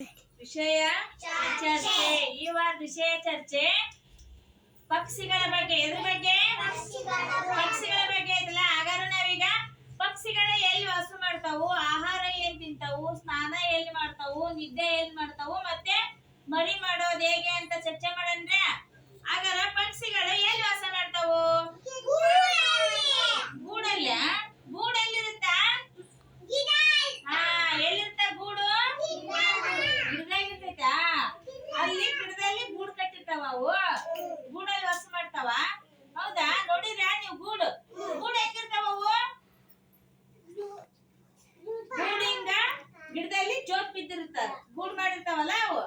ವಿಷಯ ಚರ್ಚೆ. ಈ ವಾರ ವಿಷಯ ಚರ್ಚೆ. ಪಕ್ಷಿಗಳ ಬಗ್ಗೆ, ಎದ್ರ ಬಗ್ಗೆ? ಪಕ್ಷಿಗಳ ಬಗ್ಗೆ ಇದಲ್ಲ ಹಾಗಾದ್ರೆ ನಾವೀಗ. ಪಕ್ಷಿಗಳ ಎಲ್ಲಿ ವಾಸ ಮಾಡ್ತಾವು? ಆಹಾರ ಏನ್ ತಿಂತಾವು? ಸ್ನಾನ ಎಲ್ಲಿ ಮಾಡ್ತಾವು? ನಿದ್ದೆ ಎಲ್ಲಿ ಮಾಡ್ತಾವು? ಮತ್ತೆ ಮರಿ ಮಾಡೋದು ಹೇಗೆ ಅಂತ ಚರ್ಚೆ ಮಾಡಂದ್ರೆ ಹಾಗಾದ್ರೆ ಪಕ್ಷಿಗಳು ಎಲ್ಲಿ ವಾಸ ಮಾಡ್ತಾವು ಗೂಡಲ್ಲ ಗೂಡು ಎಲ್ಲಿರುತ್ತಾ ಹಾ ಎಲ್ಲಿರುತ್ತ ಗೂಡು ಗಿಡದಾಗ ಇರ್ತೈತಾ ಅಲ್ಲಿ ಗಿಡದಲ್ಲಿ ಗೂಡು ಕಟ್ಟಿರ್ತಾವ ಅವು ಗೂಡಲ್ಲಿ ವಾಸ ಮಾಡ್ತಾವ ಹೌದಾ ನೋಡಿದ್ರಾ ನೀವು ಗೂಡು ಗೂಡು ಹೆಂಗಿರ್ತಾವ ಅವು ಗೂಡಿಂದ ಗಿಡದಲ್ಲಿ ಜೋತ್ ಬಿದ್ದಿರ್ತಾವ ಗೂಡು ಮಾಡಿರ್ತಾವಲ್ಲ ಅವು?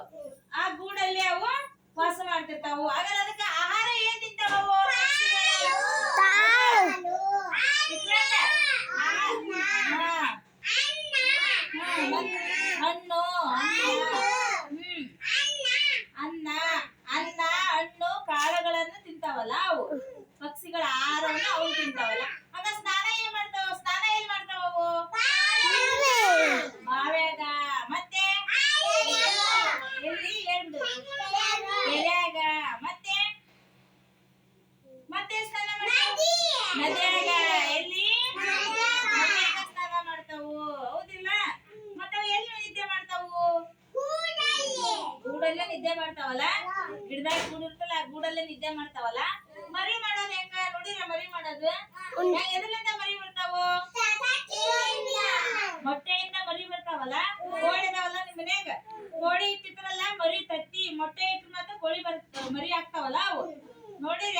ಗೂಡಲ್ಲೇ ನಿದ್ದೆ ಮಾಡ್ತಾವಲ್ಲ? ಗಿಡದಾಗ ಗೂಡು ಇರ್ತಲ್ಲ ಆ ಗೂಡಲ್ಲೇ ನಿದ್ದೆ ಮಾಡ್ತಾವಲ್ಲ? ಮರಿ ಮಾಡೋದು ಹೆಂಗ? ನೋಡಿರ ಮರಿ ಮಾಡೋದು? ಎದ್ರಲ್ಲಿಂದ ಮರಿ ಬರ್ತಾವ? ಮೊಟ್ಟೆಯಿಂದ ಮರಿ ಬರ್ತಾವಲ್ಲ? ಕೋಳಿ ಅದಾವಲ್ಲ ನಿಮ್ ಮನ್ಯಾಗ? ಕೋಳಿ ಇಟ್ಟಿದ್ರಲ್ಲ ಮರಿ ತತ್ತಿ, ಮೊಟ್ಟೆ ಇಟ್ಟು ಮಾತ್ರ ಕೋಳಿ ಬರ್ತಾವ ಮರಿ ಆಗ್ತಾವಲ್ಲ ಅವು? ನೋಡಿರ